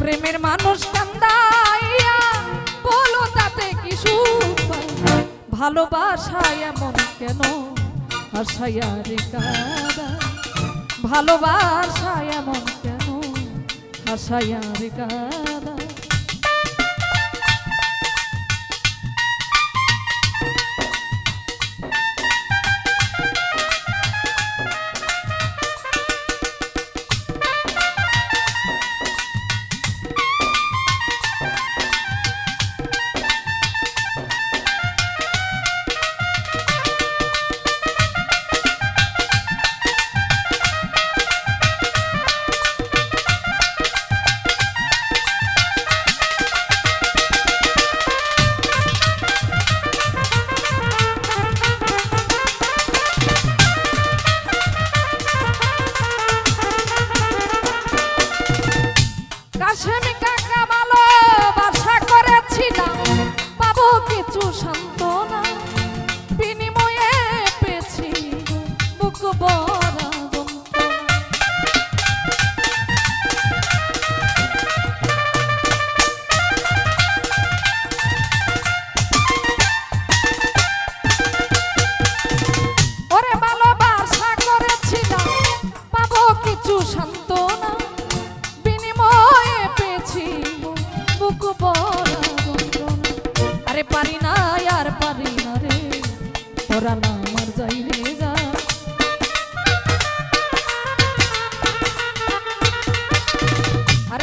প্রেমের মানুষ কান্দাইয়া, বলো তাতে কি সুখ? ভালোবাসায় এমন কেন? হাসাইয়া রে কাদা। ভালোবাসায় এমন কেন? হাসাইয়া রে কাদা।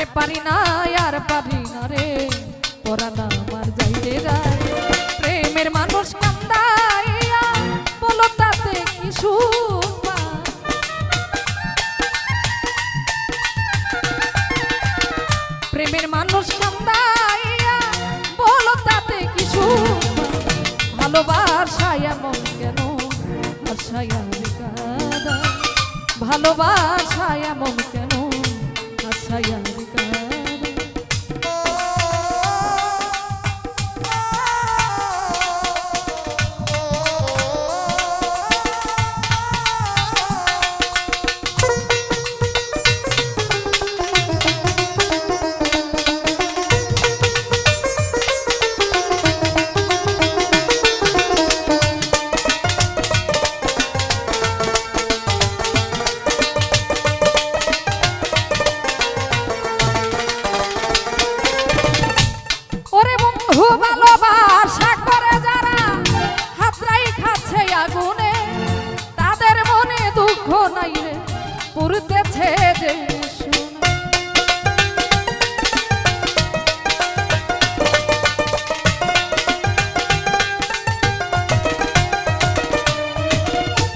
আরে পারি না, আর পারি না রে। না আমার যাই রে যায়। প্রেমের মানুষ কান্দাইয়া বলো তাতে কি প্রেমের মানুষ কান্দাইয়া বলো তাতে কিছু ভালোবাসায় এমন কেন? আশায় কাদা ভালোবাসায় এমন কেন? আশায় নাই রে পুরতেছে যে সোনা।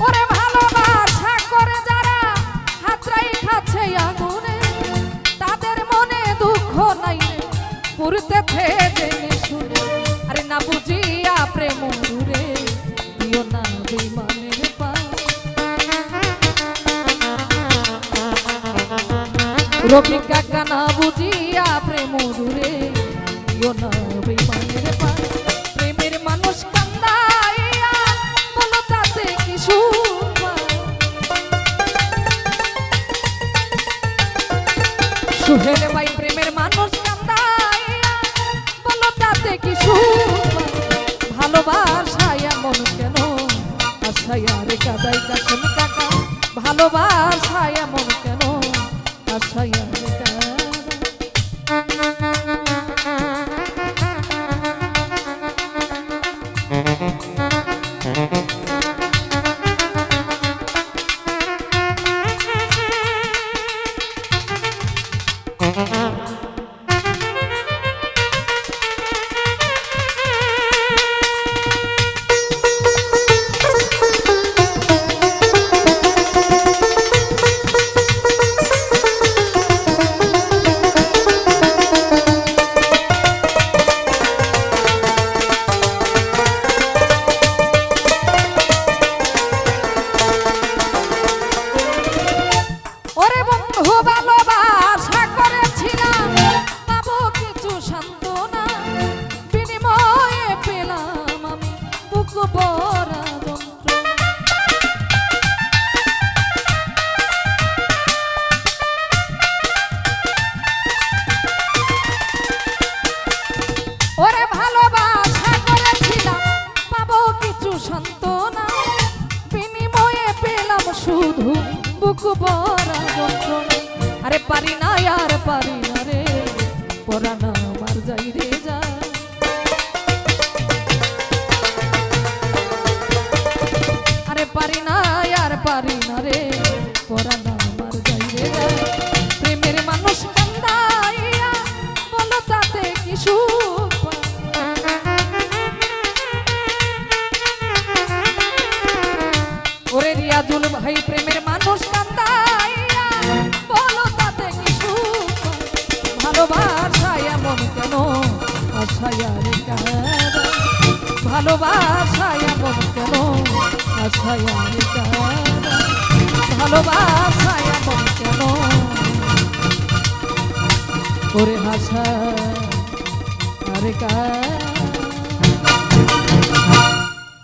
ওরে রবি কাকা বুঝিয়া প্রেম রে দিও না বিমানের পা প্রেমের মানুষ তাতে কি সুখ পায়? সুহেল ভাই, প্রেমের মানুষ তাতে কি সুখ পায়? ভালোবাসায় এমন কেন ভালোবাসায় ওরে বুক বরা যন্ত্রণা। আরে পারি না আর পারি না রে পরানা আমার যাই রে যা। আরে পারি না আর পারি না রে ভালোবাসা এমন কেন? আশায়া রে কাঁদা ভালোবাসা এমন কেন? আশায়া রে কাঁদা ভালোবাসা এমন কেন? ওরে হাসা আরে কাঁদা